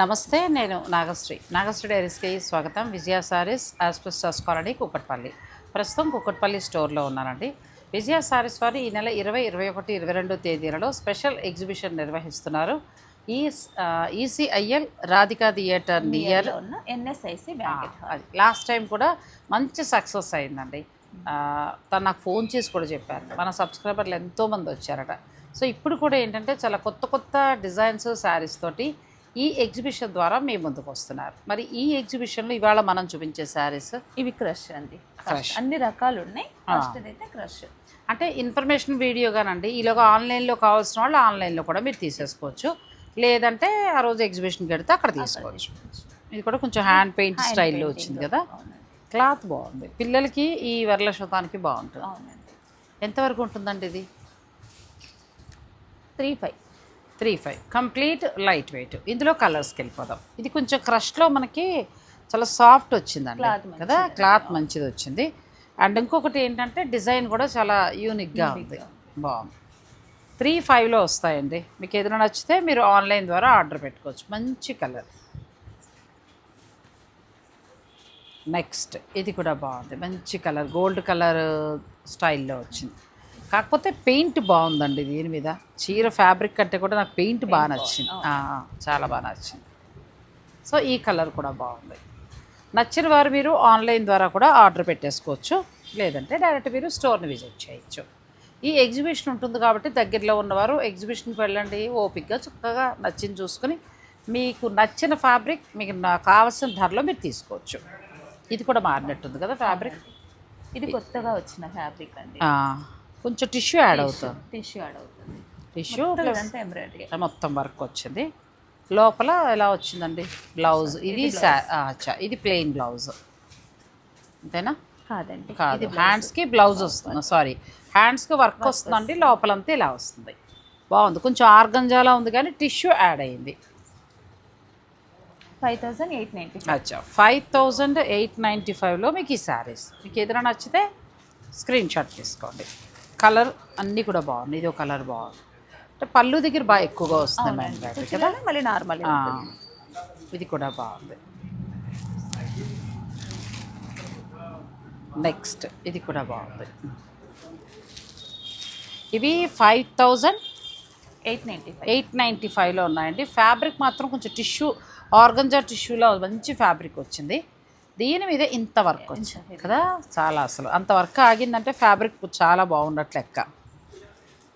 నమస్తే నేను నాగశ్రీ. నాగశ్రీ డైరీస్కి స్వాగతం. విజయ సారీస్ ఆస్పెస్టాస్ కాలనీ కుక్కట్పల్లి ప్రస్తుతం కుక్కట్పల్లి స్టోర్లో ఉన్నానండి. విజయ సారీస్ వారు ఈ నెల ఇరవై ఇరవై ఒకటి ఇరవై రెండు తేదీలలో స్పెషల్ ఎగ్జిబిషన్ నిర్వహిస్తున్నారు. ఈ ECIL Radhika theatre near NSIC అది. లాస్ట్ టైం కూడా మంచి సక్సెస్ అయిందండి. ఆ, తను నాకు ఫోన్ చేసి కూడా చెప్పారు. మన సబ్స్క్రైబర్లు ఎంతోమంది వచ్చారట. సో ఇప్పుడు కూడా ఏంటంటే చాలా కొత్త కొత్త డిజైన్స్ శారీస్ తోటి ఈ ఎగ్జిబిషన్ ద్వారా మీ ముందుకు వస్తున్నారు. మరి ఈ ఎగ్జిబిషన్లో ఇవాళ మనం చూపించే శారీస్? ఇవి క్రష్ అండి. అన్ని రకాలు ఉన్నాయి. ఫస్ట్ అయితే క్రష్. అంటే ఇన్ఫర్మేషన్ వీడియోగానండి ఈలోగా ఆన్లైన్లో కావాల్సిన వాళ్ళు ఆన్లైన్లో కూడా మీరు తీసేసుకోవచ్చు. లేదంటే ఆ రోజు ఎగ్జిబిషన్కి వెడితే అక్కడ తీసుకోవచ్చు. ఇది కూడా కొంచెం హ్యాండ్ పెయింట్ స్టైల్లో వచ్చింది కదా. క్లాత్ బాగుంది. పిల్లలకి ఈ వరలక్షతానికి బాగుంటుంది. అవునండి. ఎంతవరకు ఉంటుందండి ఇది? Three five. Three five. Complete light weight. ఇందులో కలర్స్కి వెళ్ళిపోదాం. ఇది కొంచెం క్రష్లో మనకి చాలా సాఫ్ట్ వచ్చిందండి. కదా? క్లాత్ మంచిది వచ్చింది. అండ్ ఇంకొకటి ఏంటంటే డిజైన్ కూడా చాలా యూనిక్గా ఉంది. బాగుంది. త్రీ ఫైవ్లో వస్తాయండి. మీకు ఏదైనా నచ్చితే మీరు ఆన్లైన్ ద్వారా ఆర్డర్ పెట్టుకోవచ్చు. మంచి కలర్. నెక్స్ట్. ఇది కూడా బాగుంది. మంచి కలర్. గోల్డ్ కలర్ స్టైల్లో వచ్చింది. కాకపోతే పెయింట్ బాగుందండి దీని మీద. చీర ఫ్యాబ్రిక్ కంటే కూడా నాకు పెయింట్ బాగా నచ్చింది. చాలా బాగా నచ్చింది. సో ఈ కలర్ కూడా బాగుంది. నచ్చిన వారు మీరు ఆన్లైన్ ద్వారా కూడా ఆర్డర్ పెట్టేసుకోవచ్చు. లేదంటే డైరెక్ట్ మీరు స్టోర్ని విజిట్ చేయొచ్చు. ఈ ఎగ్జిబిషన్ ఉంటుంది కాబట్టి దగ్గరలో ఉన్నవారు ఎగ్జిబిషన్కి వెళ్ళండి. ఓపిక్గా చక్కగా నచ్చింది చూసుకొని మీకు నచ్చిన ఫ్యాబ్రిక్ మీకు కావాల్సిన ధరలో మీరు తీసుకోవచ్చు. ఇది కూడా మారినట్టుంది కదా ఫ్యాబ్రిక్? ఇది కొత్తగా వచ్చిన ఫ్యాబ్రిక్ అండి. కొంచెం టిష్యూ యాడ్ అవుతుంది. టిష్యూ యాడ్ అవుతుంది. టిష్యూ ఎంబ్రాయిడరీ మొత్తం వర్క్ వచ్చింది. లోపల ఎలా వచ్చిందండి? బ్లౌజ్ ఇది అచ్చా. ఇది ప్లెయిన్ బ్లౌజ్ అంతేనా? కాదండి. కాదు. హ్యాండ్స్కి బ్లౌజ్ వస్తుంది. సారీ హ్యాండ్స్కి వర్క్ వస్తుందండి. లోపలంతా ఇలా వస్తుంది. బాగుంది. కొంచెం ఆర్గంజాలా ఉంది కానీ టిష్యూ యాడ్ అయ్యింది ఫైవ్ థౌసండ్ ఎయిట్ నైంటీ అచ్చా. ఫైవ్ థౌజండ్ ఎయిట్ నైంటీ ఫైవ్లో మీకు ఈ శారీస్ మీకు ఏదైనా నచ్చితే స్క్రీన్ షాట్ తీసుకోండి. కలర్ అన్నీ కూడా బాగున్నాయి. ఇది ఒక కలర్ బాగుంది. అంటే పళ్ళు దగ్గర బాగా ఎక్కువగా వస్తుంది కదా? మళ్ళీ నార్మల్ ఇది కూడా బాగుంది. నెక్స్ట్ ఇది కూడా బాగుంది. ఇవి five thousand eight ninety five eight ninety ఫైవ్లో ఉన్నాయండి. ఫ్యాబ్రిక్ మాత్రం కొంచెం టిష్యూ ఆర్గంజా టిష్యూలో మంచి ఫ్యాబ్రిక్ వచ్చింది. దీని మీద ఇంత వర్క్ వచ్చింది కదా? చాలా అసలు. అంత వర్క్ ఆగిందంటే ఫ్యాబ్రిక్ చాలా బాగున్నట్లు లెక్క.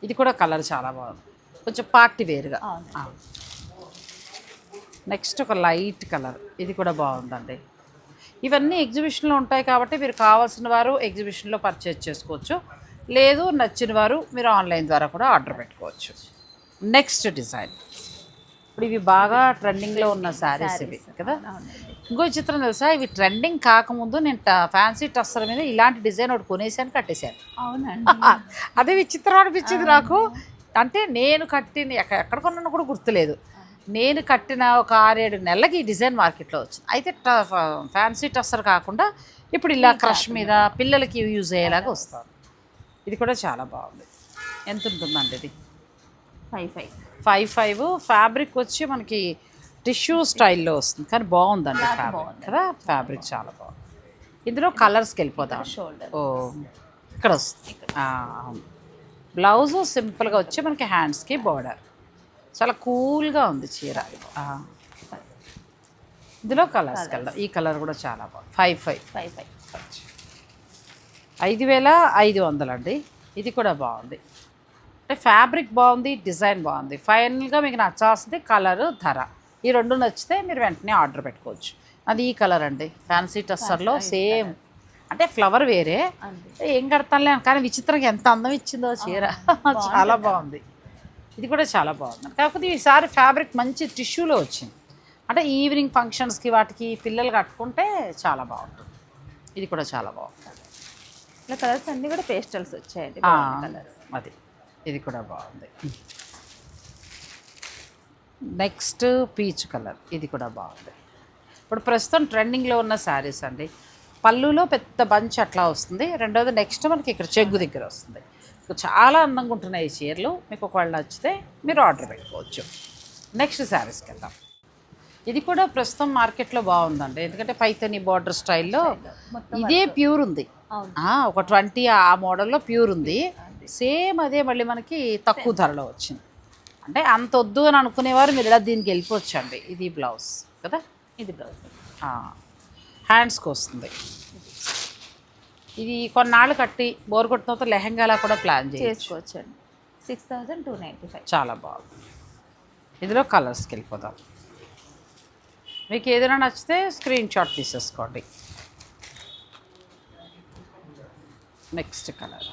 ఇది కూడా కలర్ చాలా బాగుంది. కొంచెం పార్టీ వేరుగా. అవును. నెక్స్ట్ ఒక లైట్ కలర్ ఇది కూడా బాగుందండి. ఇవన్నీ ఎగ్జిబిషన్లో ఉంటాయి కాబట్టి మీరు కావాల్సిన వారు ఎగ్జిబిషన్లో పర్చేజ్ చేసుకోవచ్చు. లేదు నచ్చిన వారు మీరు ఆన్లైన్ ద్వారా కూడా ఆర్డర్ పెట్టుకోవచ్చు. నెక్స్ట్ డిజైన్ ఇప్పుడు ఇవి బాగా ట్రెండింగ్లో ఉన్న శారీస్ ఇవి కదా? ఇంకో చిత్రం తెలుసా? ఇవి ట్రెండింగ్ కాకముందు నేను ఫ్యాన్సీ టస్సర్ మీద ఇలాంటి డిజైన్ ఒకటి కొనేసాను కట్టేశాను. అవునండి. అదే విచిత్రం అనిపించింది నాకు. అంటే నేను కట్టిన ఎక్క- ఎక్కడ కొన్నానో కూడా గుర్తులేదు. నేను కట్టిన ఒక ఆరేడు నెలలకి ఈ డిజైన్ మార్కెట్లో వచ్చింది. అయితే ఫ్యాన్సీ టస్సర్ కాకుండా ఇప్పుడు ఇలా క్రష్ మీద పిల్లలకి యూజ్ అయ్యేలాగా వస్తుంది. ఇది కూడా చాలా బాగుంది. ఎంత ఉంటుందండి ఇది? Five five. Five five. Fabric వచ్చి మనకి టిష్యూ స్టైల్లో వస్తుంది. కానీ బాగుందండి ఫ్యాబ్రిక్. కదా? ఫ్యాబ్రిక్ చాలా బాగుంది. ఇందులో కలర్స్కి వెళ్ళిపోతాం షోల్డర్ ఓ ఇక్కడ వస్తుంది. బ్లౌజ్ సింపుల్గా వచ్చి మనకి హ్యాండ్స్కి బార్డర్ చాలా కూల్గా ఉంది చీర. ఇందులో కలర్స్ వెళ్దాం. ఈ కలర్ కూడా చాలా బాగుంది. ఫైవ్ ఫైవ్ ఫైవ్ ఫైవ్ ఐదు వేల ఐదు వందలండి ఇది కూడా బాగుంది. అంటే ఫ్యాబ్రిక్ బాగుంది డిజైన్ బాగుంది. ఫైనల్గా మీకు నచ్చాల్సింది కలర్ ధర. ఈ రెండు నచ్చితే మీరు వెంటనే ఆర్డర్ పెట్టుకోవచ్చు. అది ఈ కలర్ అండి. ఫ్యాన్సీ టస్సర్లో సేమ్ అంటే ఫ్లవర్ వేరే. ఏం కడతానులే కానీ విచిత్రంగా ఎంత అందం ఇచ్చిందో చీర. చాలా బాగుంది. ఇది కూడా చాలా బాగుంది. కాకపోతే ఈసారి ఫ్యాబ్రిక్ మంచి టిష్యూలో వచ్చింది. అంటే ఈవినింగ్ ఫంక్షన్స్కి వాటికి పిల్లలు కట్టుకుంటే చాలా బాగుంటుంది. ఇది కూడా చాలా బాగుంది. ఇలా కలర్స్ అన్ని కూడా పేస్టల్స్ వచ్చాయండి. అది. ఇది కూడా బాగుంది. Next peach colour. ఇది కూడా బాగుంది. ఇప్పుడు ప్రస్తుతం ట్రెండింగ్లో ఉన్న శారీస్ అండి. పళ్ళులో పెద్ద బంచ్ అట్లా వస్తుంది. రెండోది నెక్స్ట్ మనకి ఇక్కడ చెగ్గు దగ్గర వస్తుంది. చాలా అందంగా ఉంటున్నాయి ఈ చీరలు. మీకు ఒకవేళ నచ్చితే మీరు ఆర్డర్ పెట్టుకోవచ్చు. నెక్స్ట్ శారీస్కి వెళ్దాం. ఇది కూడా ప్రస్తుతం మార్కెట్లో బాగుందండి. ఎందుకంటే పైతని బార్డర్ స్టైల్లో ఇదే ప్యూర్ ఉంది. ఒక ట్వంటీ ఆ మోడల్లో ప్యూర్ ఉంది. సేమ్ అదే మళ్ళీ మనకి తక్కువ ధరలో వచ్చింది. అంటే అంత వద్దు అని అనుకునేవారు మీరు ఇలా దీనికి వెళ్ళిపోవచ్చండి. ఇది బ్లౌజ్ కదా? ఇది బ్లౌజ్. హ్యాండ్స్కి వస్తుంది. ఇది కొన్నాళ్ళు కట్టి బోర్ కొట్టిన తర్వాత లెహంగాలా కూడా ప్లాన్ చేసుకోవచ్చండి. Six thousand two ninety five చాలా బాగుంది. ఇందులో కలర్స్కి వెళ్ళిపోదాం. మీకు ఏదైనా నచ్చితే స్క్రీన్ షాట్ తీసేసుకోండి. Next colour.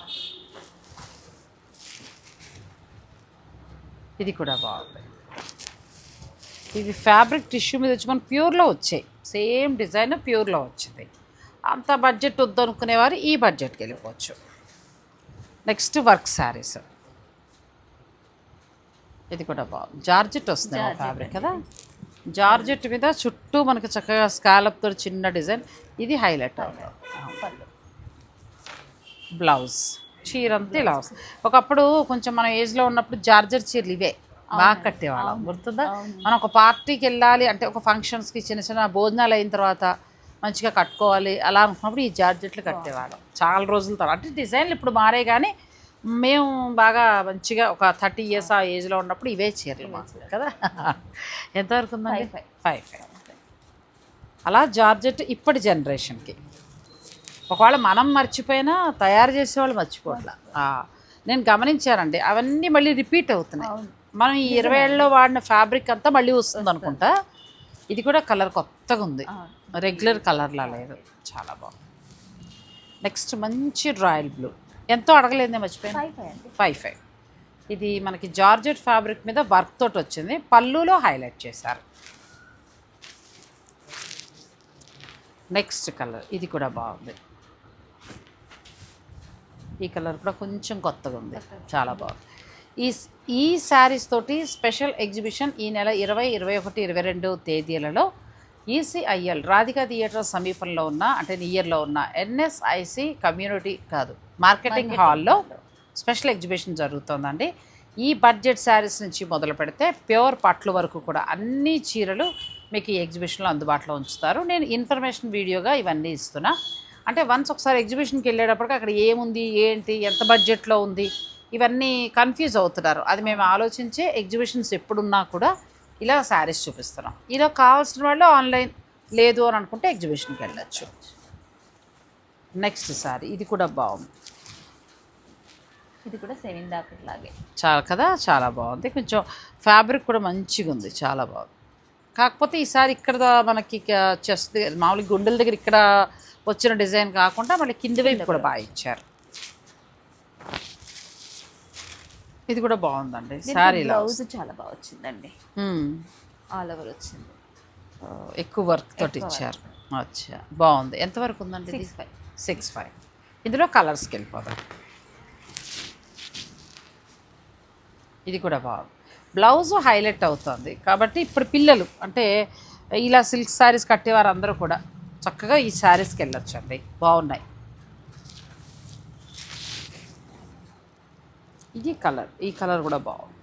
ఇది కూడా బాగుంది. ఇది ఫ్యాబ్రిక్ టిష్యూ మీద వచ్చి మన ప్యూర్లో వచ్చాయి. సేమ్ డిజైన్ ప్యూర్లో వచ్చింది. అంత బడ్జెట్ వద్దు అనుకునేవారు ఈ బడ్జెట్కి వెళ్ళిపోవచ్చు. Next work sarees. ఇది కూడా బాగుంది. జార్జెట్ వస్తుంది ఫ్యాబ్రిక్ కదా? జార్జెట్ మీద చుట్టూ మనకి చక్కగా స్కాలప్తో చిన్న డిజైన్. ఇది హైలైట్ అవుతుంది. బ్లౌజ్. చీర అంతా ఇలా వస్తుంది. ఒకప్పుడు కొంచెం మన ఏజ్లో ఉన్నప్పుడు జార్జర్ చీరలు ఇవే. బాగా కట్టేవాళ్ళం గుర్తుందా? మనం ఒక పార్టీకి వెళ్ళాలి అంటే ఒక ఫంక్షన్స్కి చిన్న చిన్న భోజనాలు అయిన తర్వాత మంచిగా కట్టుకోవాలి అలా అనుకున్నప్పుడు ఈ జార్జెట్లు కట్టేవాళ్ళం. చాలా రోజుల తర్వాత. అంటే డిజైన్లు ఇప్పుడు మారే కానీ మేము బాగా మంచిగా ఒక థర్టీ ఇయర్స్ ఆ ఏజ్లో ఉన్నప్పుడు ఇవే చీరలు మాకు. కదా? ఎంతవరకు ఉందండి? ఫైవ్ ఫైవ్ అలా జార్జెట్ ఇప్పటి జనరేషన్కి ఒకవేళ మనం మర్చిపోయినా తయారు చేసేవాళ్ళు మర్చిపోట్లా. ఆ, నేను గమనించానండి. అవన్నీ మళ్ళీ రిపీట్ అవుతున్నాయి. మనం ఈ ఇరవై ఏళ్ళలో వాడిన ఫ్యాబ్రిక్ అంతా మళ్ళీ వస్తుంది అనుకుంటా. ఇది కూడా కలర్ కొత్తగా ఉంది రెగ్యులర్ కలర్లా లేదు. చాలా బాగుంది. నెక్స్ట్ మంచి రాయల్ బ్లూ. ఎంతో అడగలేదే మర్చిపోయాను. ఫైవ్ ఫైవ్ అండి. Five five. ఇది మనకి జార్జెట్ ఫ్యాబ్రిక్ మీద వర్క్ తోటి వచ్చింది. పళ్ళులో హైలైట్ చేశారు. Next colour. ఇది కూడా బాగుంది. ఈ కలర్ కూడా కొంచెం కొత్తగా ఉంది. చాలా బాగుంది. ఈ ఈ శారీస్ తోటి స్పెషల్ ఎగ్జిబిషన్ ఈ నెల ఇరవై ఇరవై ఒకటి ఇరవై రెండు తేదీలలో ఈసీఐఎల్ రాధికా థియేటర్ సమీపంలో ఉన్న అంటే నియర్లో ఉన్న ఎన్ఎస్ఐసి కమ్యూనిటీ కాదు మార్కెటింగ్ హాల్లో. స్పెషల్ ఎగ్జిబిషన్ జరుగుతుందండి. ఈ బడ్జెట్ శారీస్ నుంచి మొదలు పెడితే ప్యూర్ పట్లు వరకు కూడా అన్ని చీరలు మీకు ఈ ఎగ్జిబిషన్లో అందుబాటులో ఉంచుతారు. నేను ఇన్ఫర్మేషన్ వీడియోగా ఇవన్నీ ఇస్తున్నా. అంటే వన్స్ ఒకసారి ఎగ్జిబిషన్కి వెళ్ళేటప్పటికి అక్కడ ఏముంది ఏంటి ఎంత బడ్జెట్లో ఉంది ఇవన్నీ కన్ఫ్యూజ్ అవుతున్నారు. అది మేము ఆలోచించే ఎగ్జిబిషన్స్ ఎప్పుడున్నా కూడా ఇలా శారీస్ చూపిస్తున్నాం. ఇలా కావాల్సిన వాళ్ళు ఆన్లైన్ లేదు అని అనుకుంటే ఎగ్జిబిషన్కి వెళ్ళచ్చు. నెక్స్ట్ శారీ ఇది కూడా బాగుంది. ఇది కూడా సేమ్ ఇందాకట్లాగే చాలా కదా? చాలా బాగుంది. కొంచెం ఫ్యాబ్రిక్ కూడా మంచిగా ఉంది. చాలా బాగుంది. కాకపోతే ఈసారి ఇక్కడ మనకి చెస్ట్ మామూలుగా గుండెల దగ్గర ఇక్కడ వచ్చిన డిజైన్ కాకుండా మళ్ళీ కింది వైపు కూడా బాగా ఇచ్చారు. ఇది కూడా బాగుందండి. శారీలో బ్లౌజ్ చాలా బాగా వచ్చిందండి. ఆల్ ఓవర్ వచ్చింది. ఎక్కువ వర్క్ తోటి ఇచ్చారు. అచ్చా బాగుంది. ఎంతవరకు ఉందండి ఇది? సిక్స్ ఫైవ్ సిక్స్ ఫైవ్ ఇందులో కలర్స్కి వెళ్ళిపోదాం. ఇది కూడా బాగుంది. బ్లౌజ్ హైలైట్ అవుతుంది. కాబట్టి ఇప్పుడు పిల్లలు అంటే ఇలా సిల్క్ శారీస్ కట్టేవారు అందరూ కూడా చక్కగా ఈ శారీస్కి వెళ్ళొచ్చండి. బాగున్నాయి. ఇది కలర్ ఈ కలర్ కూడా బాగుంది.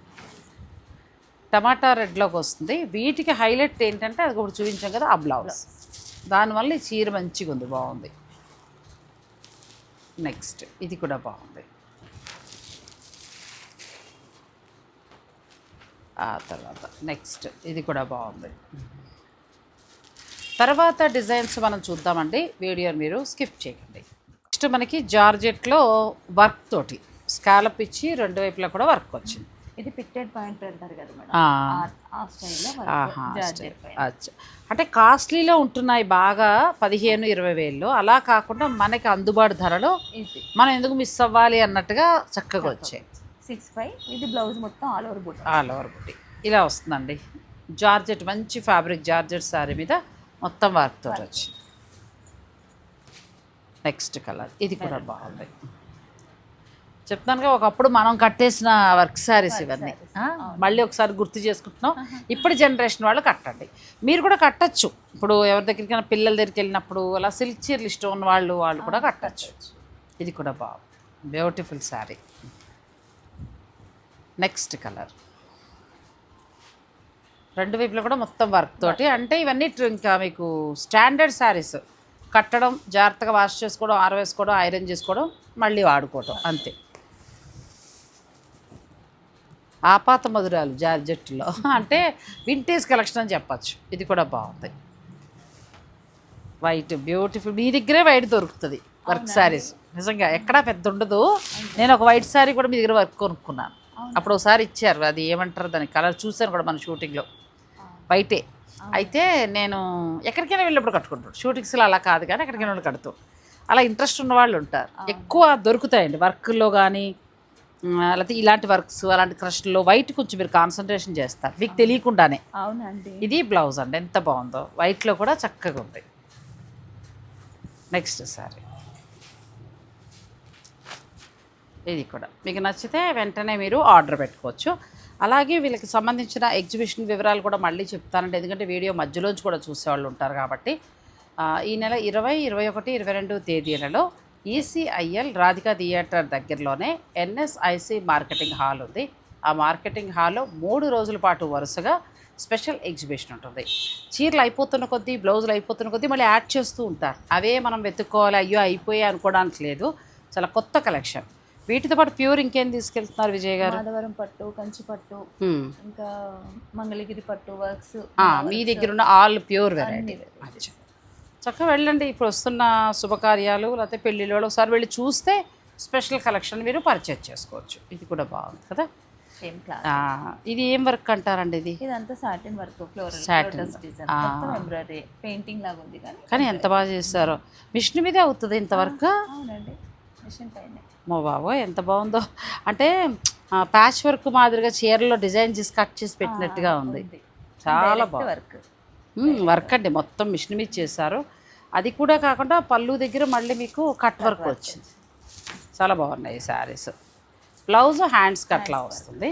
టమాటా రెడ్లోకి వస్తుంది. వీటికి హైలైట్ ఏంటంటే అది ఒకటి చూపించాం కదా ఆ బ్లౌజ్. దానివల్ల ఈ చీర మంచిగా ఉంది బాగుంది. నెక్స్ట్ ఇది కూడా బాగుంది. ఆ తర్వాత నెక్స్ట్ ఇది కూడా బాగుంది. తర్వాత డిజైన్స్ మనం చూద్దామండి. వీడియో మీరు స్కిప్ చేయకండి నెక్స్ట్ మనకి జార్జెట్లో వర్క్ తోటి స్కాలప్ ఇచ్చి రెండు వైపులా కూడా వర్క్ వచ్చింది. ఇది పిక్టెడ్ పాయింట్ అంటారు కదా మేడం. అంటే కాస్ట్లీలో ఉంటున్నాయి బాగా పదిహేను ఇరవై వేలు అలా కాకుండా మనకి అందుబాటు ధరలో మనం ఎందుకు మిస్ అవ్వాలి అన్నట్టుగా చక్కగా వచ్చాయి. సిక్స్ ఫైవ్ ఇది బ్లౌజ్ మొత్తం ఆల్ ఓవర్ బుట్ట ఆల్ ఓవర్ బుట్టి ఇలా వస్తుందండి. జార్జెట్ మంచి ఫ్యాబ్రిక్ జార్జెట్ శారీ మీద మొత్తం వర్క్ తోటి వచ్చింది నెక్స్ట్ కలర్ ఇది కూడా బాగుంది. చెప్తానుగా ఒకప్పుడు మనం కట్టేసిన వర్క్ శారీస్ ఇవన్నీ. మళ్ళీ ఒకసారి గుర్తు చేసుకుంటున్నాం. ఇప్పుడు జనరేషన్ వాళ్ళు కట్టండి. మీరు కూడా కట్టచ్చు. ఇప్పుడు ఎవరి దగ్గరికైనా పిల్లల దగ్గరికి వెళ్ళినప్పుడు అలా సిల్క్ చీరలు ఇష్టం ఉన్న వాళ్ళు వాళ్ళు కూడా కట్టచ్చు. ఇది కూడా బాగుంది. బ్యూటిఫుల్ శారీ నెక్స్ట్ కలర్ రెండు వైపులో కూడా మొత్తం వర్క్ తోటి. అంటే ఇవన్నీ ఇంకా మీకు స్టాండర్డ్ శారీస్ కట్టడం జాగ్రత్తగా వాష్ చేసుకోవడం ఆరవేసుకోవడం ఐరన్ చేసుకోవడం మళ్ళీ వాడుకోవడం అంతే. ఆపాత మధురాలు జార్జెట్లో అంటే వింటేజ్ కలెక్షన్ అని చెప్పచ్చు. ఇది కూడా బాగుంది. వైట్ బ్యూటిఫుల్ మీ దగ్గరే వైట్ దొరుకుతుంది వర్క్ శారీస్ నిజంగా ఎక్కడా పెద్ద ఉండదు. నేను ఒక వైట్ శారీ కూడా మీ దగ్గర వర్క్ కొనుక్కున్నాను. అప్పుడు ఒకసారి ఇచ్చారు. అది ఏమంటారు? దాని కలర్ చూశాను కూడా మన షూటింగ్లో వైటే అయితే నేను ఎక్కడికైనా వెళ్ళినప్పుడు కట్టుకుంటాడు. షూటింగ్స్లో అలా కాదు కానీ ఎక్కడికైనా వెళ్ళి కడుతూ. అలా ఇంట్రెస్ట్ ఉన్న వాళ్ళు ఉంటారు. ఎక్కువ దొరుకుతాయండి. వర్క్లో కానీ లేకపోతే ఇలాంటి వర్క్స్ అలాంటి క్రష్లో వైట్ కొంచెం మీరు కాన్సన్ట్రేషన్ చేస్తారు. మీకు తెలియకుండానే. అవునండి. ఇది బ్లౌజ్ అండి. ఎంత బాగుందో. వైట్లో కూడా చక్కగా ఉంది. నెక్స్ట్ సారీ. ఇది కూడా. మీకు నచ్చితే వెంటనే మీరు ఆర్డర్ పెట్టుకోవచ్చు. అలాగే వీళ్ళకి సంబంధించిన ఎగ్జిబిషన్ వివరాలు కూడా మళ్ళీ చెప్తానండి. ఎందుకంటే వీడియో మధ్యలోంచి కూడా చూసేవాళ్ళు ఉంటారు కాబట్టి. ఈ నెల ఇరవై ఇరవై ఒకటి ఇరవై రెండు తేదీలలో ఈసీఐఎల్ రాధికా థియేటర్ దగ్గరలోనే ఎన్ఎస్ఐసి మార్కెటింగ్ హాల్ ఉంది. ఆ మార్కెటింగ్ హాల్లో మూడు రోజుల పాటు వరుసగా స్పెషల్ ఎగ్జిబిషన్ ఉంటుంది. చీరలు అయిపోతున్న కొద్దీ బ్లౌజులు అయిపోతున్న కొద్దీ మళ్ళీ యాడ్ చేస్తూ ఉంటారు. అవే మనం వెతుక్కోవాలి అయ్యో అయిపోయాయి అనుకోవడానికి లేదు. చాలా కొత్త కలెక్షన్. వీటితో పాటు ప్యూర్ ఇంకేం తీసుకెళ్తున్నారు విజయ్ గారు? మాధవరం పట్టు కంచి పట్టు. ఇంకా మంగళగిరి పట్టు వర్క్స్. మీ దగ్గర ఉన్న ఆల్ ప్యూర్ వెరైటీ చక్కగా వెళ్ళండి. ఇప్పుడు వస్తున్న శుభకార్యాలు లేకపోతే పెళ్ళిళ్ళు ఒకసారి వెళ్ళి చూస్తే స్పెషల్ కలెక్షన్ మీరు పర్చేజ్ చేసుకోవచ్చు. ఇది కూడా బాగుంది కదా? ఇది ఏం వర్క్ అంటారండి ఇది? ఇదంతా satin work floral embroidery painting లాగా ఉంది కానీ ఎంత బాగా చేస్తారో మిషన్ మీదే అవుతుంది ఇంత వర్క్ అవునండి. మో బాబో ఎంత బాగుందో. అంటే ప్యాచ్ వర్క్ మాదిరిగా చీరలో డిజైన్ చేసి కట్ చేసి పెట్టినట్టుగా ఉంది. చాలా బాగుంది. వర్క్ వర్క్ అండి మొత్తం మిషన్ మీద చేశారు. అది కూడా కాకుండా పళ్ళు దగ్గర మళ్ళీ మీకు కట్ వర్క్ వచ్చింది. చాలా బాగున్నాయి ఈ శారీస్. బ్లౌజ్ హ్యాండ్స్ కట్లా వస్తుంది.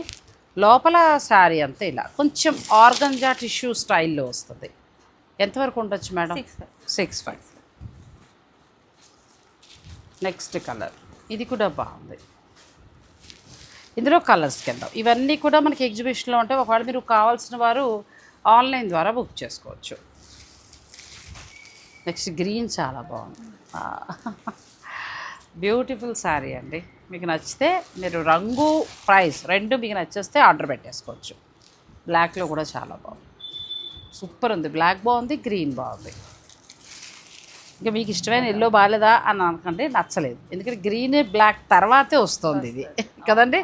లోపల శారీ అంతా ఇలా కొంచెం ఆర్గంజా టిష్యూ స్టైల్లో వస్తుంది. ఎంతవరకు ఉండొచ్చు madam? Six five next colour ఇది కూడా బాగుంది. ఇందులో కలర్స్ కింద ఇవన్నీ కూడా మనకి ఎగ్జిబిషన్లో ఉంటాయి. ఒకవేళ మీరు కావాల్సిన వారు ఆన్లైన్ ద్వారా బుక్ చేసుకోవచ్చు. నెక్స్ట్ గ్రీన్ చాలా బాగుంది. బ్యూటిఫుల్ శారీ అండి. మీకు నచ్చితే మీరు రంగు ప్రైస్ రెండు మీకు నచ్చేస్తే ఆర్డర్ పెట్టేసుకోవచ్చు. బ్లాక్లో కూడా చాలా బాగుంది. సూపర్ ఉంది. బ్లాక్ బాగుంది గ్రీన్ బాగుంది. ఇంకా మీకు ఇష్టమైన ఎల్లో బాగాలేదా అని అనుకుంటే నచ్చలేదు. ఎందుకంటే గ్రీన్ బ్లాక్ తర్వాతే వస్తుంది ఇది. కదండి?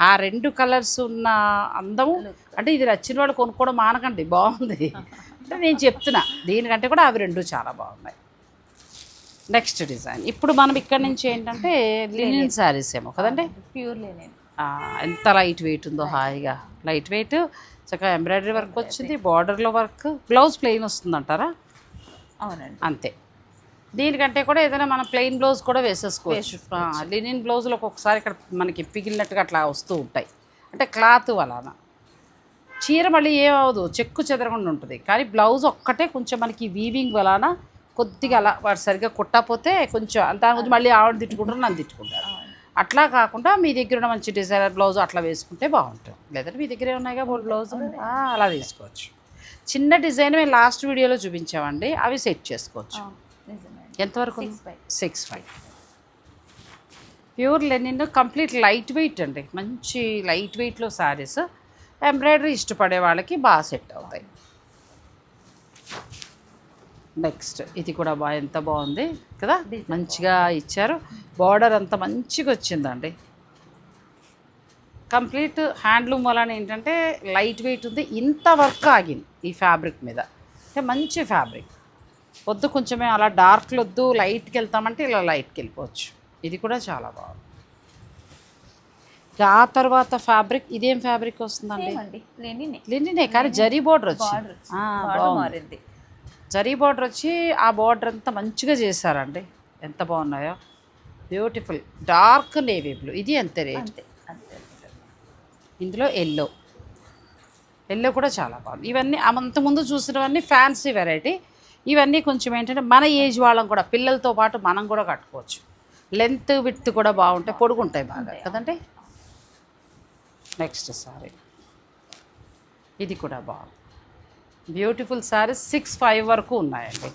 ఆ రెండు కలర్స్ ఉన్న అందము అంటే ఇది నచ్చిన వాళ్ళు కొనుక్కోవడం మానకండి బాగుంది. అంటే నేను చెప్తున్నా దీనికంటే కూడా అవి రెండు చాలా బాగున్నాయి. నెక్స్ట్ డిజైన్ ఇప్పుడు మనం ఇక్కడ నుంచి ఏంటంటే లినిన్ శారీస్ ఏమో కదండి? ప్యూర్ లేనే ఆ, ఎంత లైట్ వెయిట్ ఉందో హాయిగా. లైట్ వెయిట్ చక్కగా ఎంబ్రాయిడరీ వర్క్ వచ్చింది బార్డర్లో వర్క్ బ్లౌజ్ ప్లెయిన్ వస్తుందంటారా? అవునండి. అంతే. దీనికంటే కూడా ఏదైనా మనం ప్లెయిన్ బ్లౌజ్ కూడా వేసేసుకోవచ్చు. లినిన్ బ్లౌజులు ఒక్కొక్కసారి ఇక్కడ మనకి పిగిలినట్టుగా అట్లా వస్తూ ఉంటాయి. అంటే క్లాత్ అలానా చీర మళ్ళీ ఏమవదు చెక్కు చెదరకుండా ఉంటుంది. కానీ బ్లౌజ్ ఒక్కటే కొంచెం మనకి వీవింగ్ వలన కొద్దిగా అలా వాడు సరిగ్గా కుట్టకపోతే కొంచెం దాని గురించి మళ్ళీ ఆవిడ తిట్టుకుంటారు నన్ను తిట్టుకుంటారు. అట్లా కాకుండా మీ దగ్గర ఉన్న మంచి డిజైనర్ బ్లౌజ్ అట్లా వేసుకుంటే బాగుంటుంది. లేదంటే మీ దగ్గరే ఉన్నాయిగా బోల్ బ్లౌజ్ అలా వేసుకోవచ్చు. చిన్న డిజైన్ మేము లాస్ట్ వీడియోలో చూపించామండి. అవి సెట్ చేసుకోవచ్చు. ఎంతవరకు six five pure linen complete light weight అండి. మంచి లైట్ వెయిట్లో శారీస్ ఎంబ్రాయిడరీ ఇష్టపడే వాళ్ళకి బాగా సెట్ అవుతాయి. నెక్స్ట్ ఇది కూడా బాగా ఎంత బాగుంది కదా? మంచిగా ఇచ్చారు. బార్డర్ అంత మంచిగా వచ్చిందండి. కంప్లీట్ హ్యాండ్లూమ్ వలన ఏంటంటే లైట్ వెయిట్ ఉంది. ఇంత వర్క్ ఆగింది ఈ ఫ్యాబ్రిక్ మీద. అంటే మంచి ఫ్యాబ్రిక్ వద్దు కొంచెమే అలా డార్క్లు వద్దు లైట్కి వెళ్తామంటే ఇలా లైట్కి వెళ్ళిపోవచ్చు ఇది కూడా చాలా బాగుంది. ఆ తర్వాత ఫ్యాబ్రిక్ ఇదేం ఫ్యాబ్రిక్ వస్తుందండి? లేనినే. లినినే కానీ జరీ బార్డర్ వచ్చింది జరీ బార్డర్ వచ్చి ఆ బార్డర్ అంతా మంచిగా చేశారండి. ఎంత బాగున్నాయో. Beautiful dark navy blue. ఇది ఎంత రేట్. ఇందులో ఎల్లో. ఎల్లో కూడా చాలా బాగుంది. ఇవన్నీ అంతకుముందు చూసినవన్నీ ఫ్యాన్సీ వెరైటీ. ఇవన్నీ కొంచెం ఏంటంటే మన ఏజ్ వాళ్ళం కూడా పిల్లలతో పాటు మనం కూడా కట్టుకోవచ్చు. లెంత్ విత్ కూడా బాగుంటాయి పొడుగుంటాయి బాగా కదండి? నెక్స్ట్ సారీ ఇది కూడా బాగుంది. బ్యూటిఫుల్ శారీ సిక్స్ ఫైవ్ వరకు ఉన్నాయండి.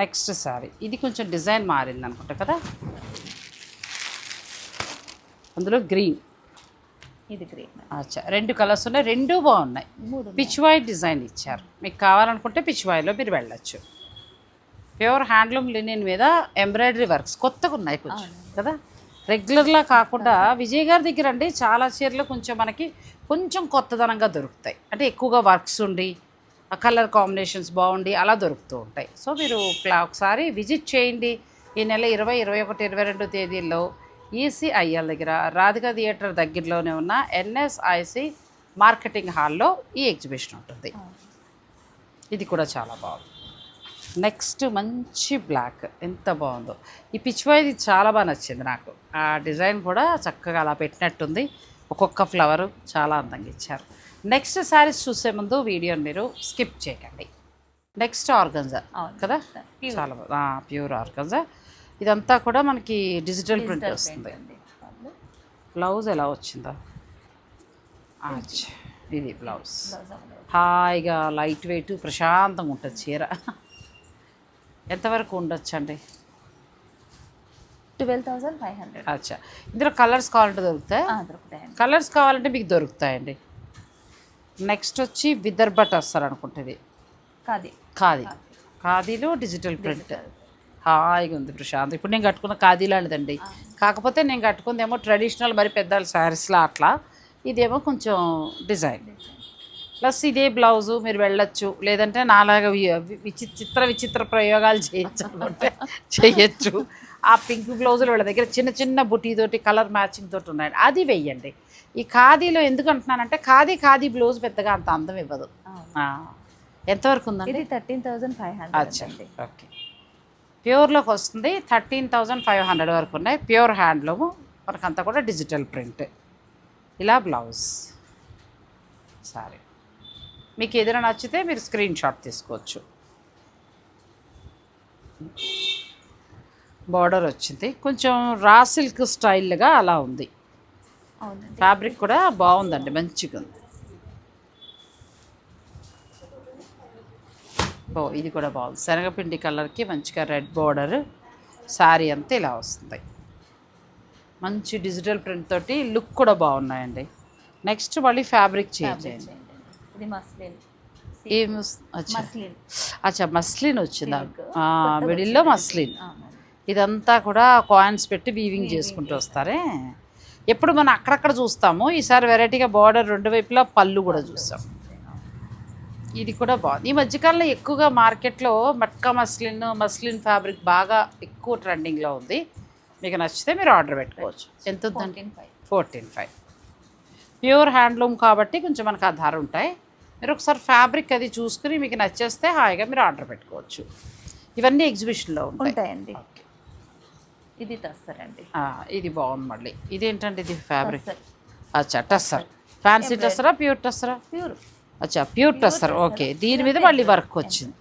నెక్స్ట్ శారీ ఇది కొంచెం డిజైన్ మారింది అనుకుంటా కదా? అందులో గ్రీన్ ఇది గ్రీన్. అచ్చా రెండు కలర్స్ ఉన్నాయి రెండు బాగున్నాయి. మూడు పిచ్ వైట్ డిజైన్ ఇచ్చారు. మీకు కావాలనుకుంటే పిచ్ వైట్లో మీరు వెళ్ళొచ్చు. ప్యూర్ హ్యాండ్లూమ్ లినిన్ మీద ఎంబ్రాయిడరీ వర్క్స్ కొత్తగా ఉన్నాయి కొంచెం కదా? రెగ్యులర్లా కాకుండా విజయ్ గారి దగ్గర అండి చాలా చీరలు కొంచెం మనకి కొంచెం కొత్తదనంగా దొరుకుతాయి. అంటే ఎక్కువగా వర్క్స్ ఉండి ఆ కలర్ కాంబినేషన్స్ బాగుండి అలా దొరుకుతూ ఉంటాయి. సో మీరు ఒకసారి విజిట్ చేయండి. ఈ నెల ఇరవై ఇరవై ఒకటి ఇరవై రెండు తేదీల్లో ఈసీఐఎల్ దగ్గర రాధికా థియేటర్ దగ్గరలోనే ఉన్న ఎన్ఎస్ఐసి మార్కెటింగ్ హాల్లో ఈ ఎగ్జిబిషన్ ఉంటుంది. ఇది కూడా చాలా బాగుంది. నెక్స్ట్ మంచి బ్లాక్. ఎంత బాగుందో. ఈ పిచ్చివాయిది చాలా బాగా నచ్చింది నాకు. ఆ డిజైన్ కూడా చక్కగా అలా పెట్టినట్టుంది. ఒక్కొక్క ఫ్లవరు చాలా అందంగా ఇచ్చారు. నెక్స్ట్ శారీస్ చూసే ముందు వీడియోని మీరు స్కిప్ చేయకండి. Next organza. కదా. చాలా ప్యూర్ ఆర్గంజా ఇదంతా కూడా మనకి డిజిటల్ ప్రింట్ వస్తుంది. బ్లౌజ్ ఎలా వచ్చిందో? అచ్చా, ఇది బ్లౌజ్ హాయిగా లైట్ వెయిట్ ప్రశాంతంగా ఉంటుంది చీర. ఎంతవరకు ఉండొచ్చు అండి? Twelve thousand five hundred. అచ్చా. ఇందులో కలర్స్ కావాలంటే దొరుకుతాయి? దొరుకుతాయండి. కలర్స్ కావాలంటే మీకు దొరుకుతాయండి. నెక్స్ట్ వచ్చి విదర్భ టస్సర్ అనుకుంటుంది. కాది ఖాదీ. ఖాదీలో డిజిటల్ ప్రింట్ హాయిగా ఉంది ప్రశాంత్. ఇప్పుడు నేను కట్టుకున్న ఖాదీ లాంటిదండి. కాకపోతే నేను కట్టుకుంది ఏమో ట్రెడిషనల్ మరి పెద్ద శారీస్లా అట్లా. ఇదేమో కొంచెం డిజైన్. ప్లస్ ఇదే బ్లౌజు మీరు వెళ్ళొచ్చు. లేదంటే నాలాగా విచి- చిత్ర విచిత్ర ప్రయోగాలు చేయొచ్చు అనుకుంటే చేయొచ్చు. ఆ పింక్ బ్లౌజులు వాళ్ళ దగ్గర చిన్న చిన్న బుటీతోటి కలర్ మ్యాచింగ్ తోటి ఉన్నాయి అది వెయ్యండి. ఈ ఖాదీలో ఎందుకు అంటున్నానంటే ఖాదీ ఖాదీ బ్లౌజ్ పెద్దగా అంత అందం ఇవ్వదు. ఎంతవరకు ఉందండి? Thirteen thousand five hundred okay. ప్యూర్లోకి వస్తుంది. థర్టీన్ థౌజండ్ ఫైవ్ హండ్రెడ్ వరకు ఉన్నాయి ప్యూర్ హ్యాండ్లూము. మనకంతా కూడా డిజిటల్ ప్రింట్. ఇలా బ్లౌజ్. సారీ. మీకు ఏదైనా నచ్చితే మీరు స్క్రీన్ షాట్ తీసుకోవచ్చు. బార్డర్ వచ్చింది. కొంచెం రా సిల్క్ స్టైల్గా అలా ఉంది. ఫ్యాబ్రిక్ కూడా బాగుందండి. మంచిగా ఉంది ఓ ఇది కూడా బాగుంది. శనగపిండి కలర్కి మంచిగా రెడ్ బార్డర్ శారీ అంతా ఇలా వస్తుంది. మంచి డిజిటల్ ప్రింట్ తోటి లుక్ కూడా బాగున్నాయండి. నెక్స్ట్ మళ్ళీ ఫ్యాబ్రిక్ చేంజ్ అయింది ఇది మస్లిన్. ఏం అచ్చా. మస్లిన్. అచ్చా మస్లిన్ వచ్చిందా. మిడిల్లో మస్లిన్. ఇదంతా కూడా కాయిన్స్ పెట్టి వీవింగ్ చేసుకుంటూ వస్తారే? ఎప్పుడు మనం అక్కడక్కడ చూస్తాము ఈసారి వెరైటీగా బార్డర్ రెండు వైపులా పళ్ళు కూడా చూస్తాం. ఇది కూడా బాగుంది. ఈ మధ్యకాలంలో ఎక్కువగా మార్కెట్లో మట్కా మస్లిన్ మస్లిన్ ఫ్యాబ్రిక్ బాగా ఎక్కువ ట్రెండింగ్లో ఉంది. మీకు నచ్చితే మీరు ఆర్డర్ పెట్టుకోవచ్చు. ఎంత ఉందండి fourteen five. Fourteen five. Pure handloom కాబట్టి కొంచెం మనకు ఆ ధర ఉంటాయి. మీరు ఒకసారి ఫ్యాబ్రిక్ అది చూసుకుని మీకు నచ్చేస్తే హాయిగా మీరు ఆర్డర్ పెట్టుకోవచ్చు. ఇవన్నీ ఎగ్జిబిషన్లో ఉంటాయి. ఉంటాయండి. ఇది తస్తారండి ఇది బాగుంది మళ్ళీ. ఇదేంటండి ఇది ఫ్యాబ్రిక్. అచ్చా టస్సర్. ఫ్యాన్సీ టస్సరా? ప్యూర్ టస్సరా? ప్యూర్. అచ్చా ప్యూర్ టస్సర్ ఓకే దీని మీద మళ్ళీ వర్క్ వచ్చింది.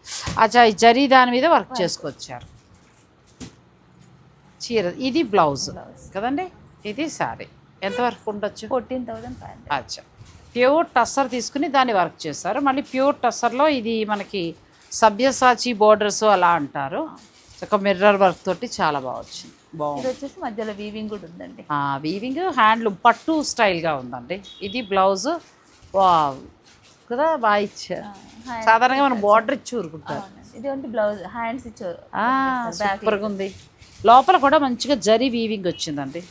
అచ్చా ఈ జరీ దాని మీద వర్క్ చేసుకొచ్చారు. చీర ఇది బ్లౌజ్. కదండి? ఇది శారీ ఎంతవరకు ఉండొచ్చు? ఫోర్టీన్ థౌసండ్ అచ్చా ప్యూర్ టస్సర్ తీసుకుని దాన్ని వర్క్ చేస్తారు మళ్ళీ ప్యూర్ టస్సర్లో ఇది మనకి సభ్యసాచి బోర్డర్స్ అలా అంటారు. ఒక మిర్రర్ వర్క్ తోటి చాలా బాగా వచ్చింది. బాగుంది. వచ్చేసి మధ్యలో వీవింగ్ కూడా ఉందండి. వీవింగ్ హ్యాండ్లూమ్ పట్టు స్టైల్గా ఉందండి. ఇది బ్లౌజ్ కదా బాగా ఇచ్చారు సాధారణంగా మనం బార్డర్ ఇచ్చి ఊరుకుంటారు. ఇది అంటే బ్లౌజ్ హ్యాండ్స్ ఇచ్చారు. సూపర్గా ఉంది లోపల కూడా మంచిగా జరీ వీవింగ్ వచ్చిందండి.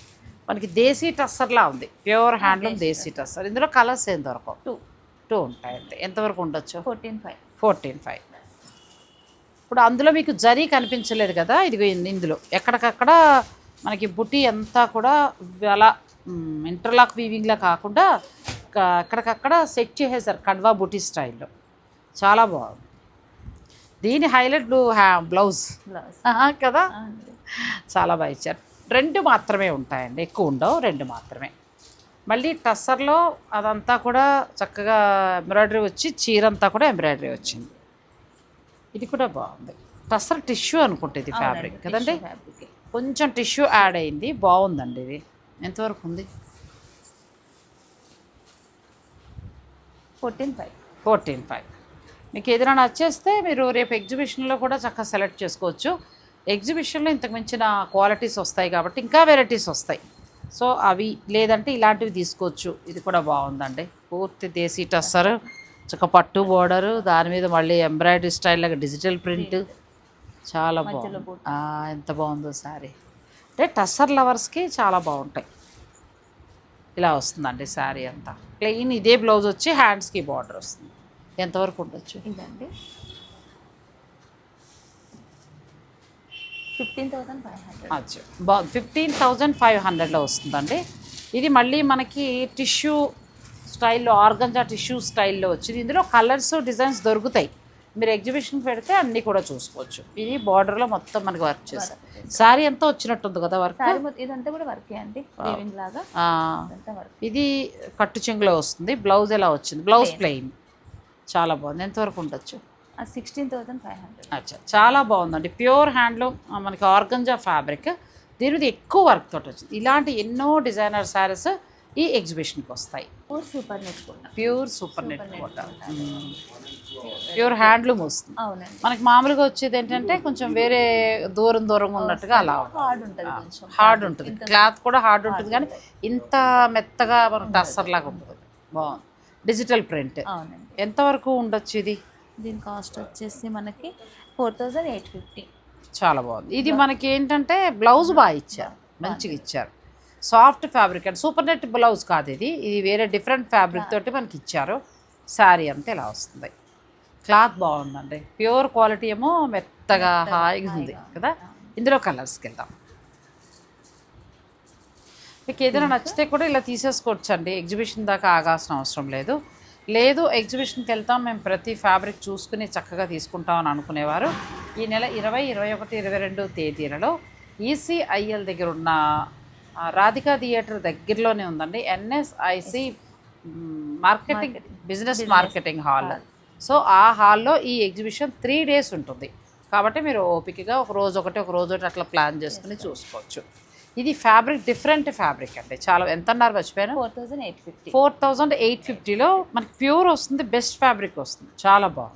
మనకి దేశీ టస్సర్లా ఉంది. ప్యూర్ హ్యాండ్లూమ్ దేశీ టస్సర్ ఇందులో కలర్స్ ఏం దొరకవు? టూ టూ ఉంటాయండి. ఎంతవరకు ఉండొచ్చు? ఫోర్టీన్ ఫైవ్ ఫోర్టీన్ ఫైవ్ ఇప్పుడు అందులో మీకు జరీ కనిపించలేదు కదా ఇన్- ఇందులో. ఎక్కడికక్కడ మనకి బుట్టి అంతా కూడా అలా ఇంటర్లాక్ వీవింగ్లా కాకుండా అక్కడికక్కడ సెట్ చేసేసారు కడ్వా బుట్టి స్టైల్లో. చాలా బాగుంది. దీని హైలైట్ బ్లూ హ్యా బ్లౌజ్. కదా? చాలా బాగా ఇచ్చారు. రెండు మాత్రమే ఉంటాయండి. ఎక్కువ ఉండవు రెండు మాత్రమే. మళ్ళీ టస్సర్లో అదంతా కూడా చక్కగా ఎంబ్రాయిడరీ వచ్చి చీర అంతా కూడా ఎంబ్రాయిడరీ వచ్చింది. ఇది కూడా బాగుంది. టస్సర్ టిష్యూ అనుకుంటే ఇది ఫ్యాబ్రిక్. కదండి? కొంచెం టిష్యూ యాడ్ అయింది. బాగుందండి ఇది. ఎంతవరకు ఉంది? Fourteen five. Fourteen five. మీకు ఏదైనా నచ్చేస్తే మీరు రేపు ఎగ్జిబిషన్లో కూడా చక్కగా సెలెక్ట్ చేసుకోవచ్చు. ఎగ్జిబిషన్లో ఇంతకు మించిన క్వాలిటీస్ వస్తాయి కాబట్టి ఇంకా వెరైటీస్ వస్తాయి. సో అవి లేదంటే ఇలాంటివి తీసుకోవచ్చు. ఇది కూడా బాగుందండి. పూర్తి దేశీ టస్సర్ చక్క పట్టు బోర్డరు దాని మీద మళ్ళీ ఎంబ్రాయిడరీ స్టైల్ లాగా డిజిటల్ ప్రింట్. చాలా బాగుంది. ఎంత బాగుందో శారీ. అంటే టస్సర్ లవర్స్కి చాలా బాగుంటాయి. ఇలా వస్తుందండి శారీ అంతా. ప్లెయిన్ ఇదే బ్లౌజ్ వచ్చి హ్యాండ్స్కి బార్డర్ వస్తుంది. ఎంతవరకు ఉండొచ్చు? ఇదండి. ఫిఫ్టీన్ థౌసండ్ ఫైవ్ హండ్రెడ్ అచ్చా. ఫిఫ్టీన్ థౌజండ్ ఫైవ్ హండ్రెడ్లో వస్తుందండి. ఇది మళ్ళీ మనకి టిష్యూ స్టైల్లో ఆర్గంజా టిష్యూ స్టైల్లో వచ్చింది. ఇందులో కలర్స్ డిజైన్స్ దొరుకుతాయి. మీరు ఎగ్జిబిషన్ పెడితే అన్నీ కూడా చూసుకోవచ్చు. ఇది బార్డర్లో మొత్తం మనకి వర్క్ చేశారు. శారీ అంతా వచ్చినట్టుంది కదా వర్క్? సారీ ఇదంతా కూడా వర్కే అండి. ఇది కట్టు చెంగులో వస్తుంది. బ్లౌజ్ ఎలా వచ్చింది? Blouse plain. చాలా బాగుంది. ఎంతవరకు ఉండొచ్చు? సిక్స్టీన్ థౌసండ్ ఫైవ్ హండ్రెడ్ అచ్చా. చాలా బాగుందండి. ప్యూర్ హ్యాండ్లూమ్ మనకి ఆర్గంజా ఫ్యాబ్రిక్. దీని మీద ఎక్కువ వర్క్ తోటి వచ్చింది. ఇలాంటి ఎన్నో డిజైనర్ శారీస్ ఈ ఎగ్జిబిషన్కి వస్తాయి. ఫోర్ సూపర్ నెట్ కూడా. Pure super net Kota pure handloom వస్తుంది. అవునండి. మనకి మామూలుగా వచ్చేది ఏంటంటే కొంచెం వేరే దూరం దూరంగా ఉన్నట్టుగా అలా హార్డ్ ఉంటుంది. క్లాత్ కూడా హార్డ్ ఉంటుంది కానీ ఇంత మెత్తగా మనకు టస్సర్ లాగా ఉంటుంది. బాగుంది. డిజిటల్ ప్రింట్ ఎంతవరకు ఉండొచ్చు ఇది? దీని కాస్ట్ వచ్చేసి మనకి ఫోర్ థౌజండ్ ఎయిట్ ఫిఫ్టీ. చాలా బాగుంది. ఇది మనకి ఏంటంటే బ్లౌజ్ బాగా ఇచ్చారు. మంచిగా ఇచ్చారు. Soft fabric and super net blouse కాదు ఇది. ఇది వేరే డిఫరెంట్ ఫ్యాబ్రిక్ తోటి మనకి ఇచ్చారు. శారీ అంతా ఇలా వస్తుంది. క్లాత్ బాగుందండి. ప్యూర్ క్వాలిటీ ఏమో మెత్తగా హాయిగా ఉంది. కదా ఇందులో కలర్స్కి వెళ్దాం మీకు ఏదైనా నచ్చితే కూడా ఇలా తీసేసుకోవచ్చు అండి ఎగ్జిబిషన్ దాకా ఆగాల్సిన అవసరం లేదు. లేదు ఎగ్జిబిషన్కి వెళ్తాం. మేము ప్రతి ఫ్యాబ్రిక్ చూసుకుని చక్కగా తీసుకుంటామని అనుకునేవారు. ఈ నెల ఇరవై ఇరవై ఒకటి ఇరవై రెండు తేదీలలో ఈసీఐఎల్ దగ్గర ఉన్న రాధికా థియేటర్ దగ్గరలోనే ఉందండి. NSIC marketing business marketing hall. So ఆ హాల్లో ఈ ఎగ్జిబిషన్ త్రీ డేస్ ఉంటుంది. కాబట్టి మీరు ఓపికగా ఒక రోజు ఒకటి ఒక రోజు ఒకటి అట్లా ప్లాన్ చేసుకుని చూసుకోవచ్చు. ఇది ఫ్యాబ్రిక్ డిఫరెంట్ ఫ్యాబ్రిక్ అండి. చాలా ఎంత అన్నారు మర్చిపోయాను? Four thousand eight fifty. Four thousand eight ఫిఫ్టీలో మనకి ప్యూర్ వస్తుంది బెస్ట్ ఫ్యాబ్రిక్ వస్తుంది. చాలా బాగుంది.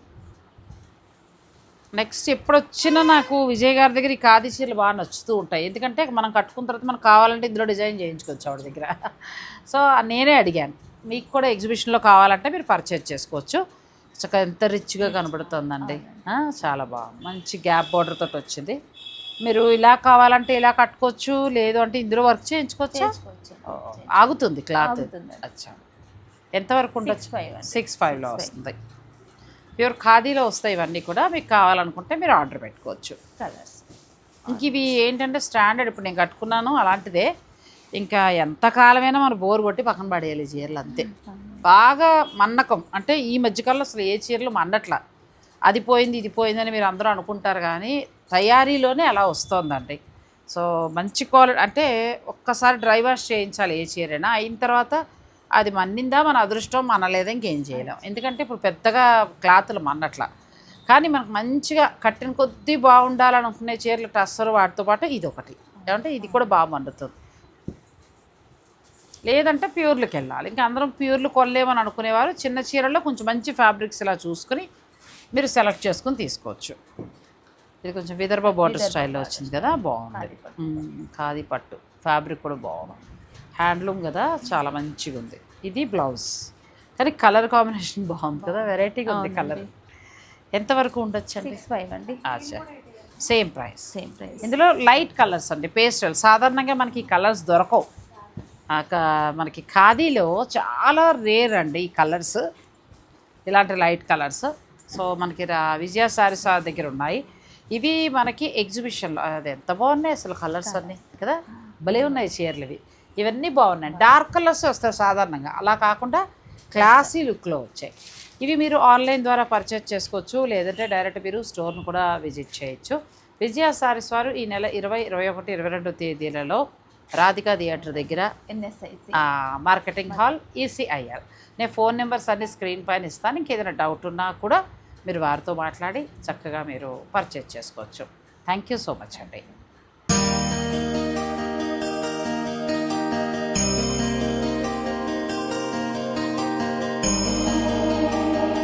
నెక్స్ట్ ఎప్పుడు వచ్చినా నాకు విజయ్ గారి దగ్గర ఈ ఖాదీ చీరలు బాగా నచ్చుతూ ఉంటాయి. ఎందుకంటే మనం కట్టుకున్న తర్వాత మనకు కావాలంటే ఇందులో డిజైన్ చేయించుకోవచ్చు ఆవిడ దగ్గర. సో నేనే అడిగాను. మీకు కూడా ఎగ్జిబిషన్లో కావాలంటే మీరు పర్చేజ్ చేసుకోవచ్చు. చక్కగా ఎంత రిచ్గా కనబడుతుందండి. చాలా బాగుంది మంచి గ్యాప్ బార్డర్ తోటి వచ్చింది. మీరు ఇలా కావాలంటే ఇలా కట్టుకోవచ్చు లేదు అంటే ఇందులో వర్క్ చేయించుకోవచ్చా? ఆగుతుంది క్లాత్. అచ్చా. ఎంతవరకు ఉండొచ్చు. సిక్స్ ఫైవ్లో వస్తుంది. ప్యూర్ ఖాదీలో వస్తాయి ఇవన్నీ కూడా. మీకు కావాలనుకుంటే మీరు ఆర్డర్ పెట్టుకోవచ్చు. కలర్స్ ఇంక ఇవి ఏంటంటే స్టాండర్డ్ ఇప్పుడు నేను కట్టుకున్నాను అలాంటిదే. ఇంకా ఎంత కాలమైనా మనం బోర్ కొట్టి పక్కన పడేయాలి చీరలు అంతే. బాగా మన్నకం. అంటే ఈ మధ్యకాలంలో అసలు ఏ చీరలు మన్నట్ల అది పోయింది ఇది పోయిందని మీరు అందరూ అనుకుంటారు కానీ తయారీలోనే అలా వస్తుందండి. సో మంచి క్వాలిటీ అంటే ఒక్కసారి డ్రై వాష్ చేయించాలి ఏ చీరైనా. అయిన తర్వాత అది మన్నిందా మన అదృష్టం మనలేదా ఇంకేం చేయలేం. ఎందుకంటే ఇప్పుడు పెద్దగా క్లాతులు మన్నట్ల. కానీ మనకు మంచిగా కట్టిన కొద్దీ బాగుండాలనుకునే చీరలు టస్సరు వాటితో పాటు ఇది ఒకటి ఏమంటే ఇది కూడా బాగా మండుతుంది. లేదంటే ప్యూర్లకు వెళ్ళాలి. ఇంకా అందరం ప్యూర్లు కొనలేమని అనుకునేవారు. చిన్న చీరల్లో కొంచెం మంచి ఫ్యాబ్రిక్స్ ఇలా చూసుకుని మీరు సెలెక్ట్ చేసుకుని తీసుకోవచ్చు. ఇది కొంచెం విదర్భ బార్డర్ స్టైల్లో వచ్చింది కదా బాగుంది. ఖాదీ పట్టు. ఫ్యాబ్రిక్ కూడా బాగుంది. హ్యాండ్లూమ్ కదా చాలా మంచిగా ఉంది. ఇది బ్లౌజ్. కానీ కలర్ కాంబినేషన్ బాగుంది కదా వెరైటీగా ఉంది కలర్. ఎంతవరకు ఉండొచ్చు అండి? ఫైవ్ అండి. అచ్చా సేమ్ ప్రైస్ సేమ్ ప్రైస్ ఇందులో లైట్ కలర్స్ అండి పేస్టల్ సాధారణంగా మనకి ఈ కలర్స్ దొరకవు. మనకి ఖాదీలో చాలా రేర్ అండి ఈ కలర్స్ ఇలాంటి లైట్ కలర్స్ సో మనకి రా- విజయ సారీస్ దగ్గర ఉన్నాయి. ఇవి మనకి ఎగ్జిబిషన్లో అది ఎంత బాగున్నాయి అసలు కలర్స్ అన్నీ కదా? భలే ఉన్నాయి చీరలు ఇవి. ఇవన్నీ బాగున్నాయి. డార్క్ కలర్స్ వస్తాయి సాధారణంగా. అలా కాకుండా క్లాసీ లుక్లో వచ్చాయి. ఇవి మీరు ఆన్లైన్ ద్వారా పర్చేజ్ చేసుకోవచ్చు లేదంటే డైరెక్ట్ మీరు స్టోర్ను కూడా విజిట్ చేయొచ్చు. విజయ సారీస్ వారు ఈ నెల ఇరవై ఇరవై ఒకటి ఇరవై రెండు తేదీలలో రాధికా థియేటర్ దగ్గర మార్కెటింగ్ హాల్ ఈసీఐఆర్. నేను ఫోన్ నెంబర్స్ అన్ని స్క్రీన్ పైన ఇస్తాను. ఇంకేదైనా డౌట్ ఉన్నా కూడా మీరు వారితో మాట్లాడి చక్కగా మీరు పర్చేజ్ చేసుకోవచ్చు. థ్యాంక్ యూ సో మచ్ అండి.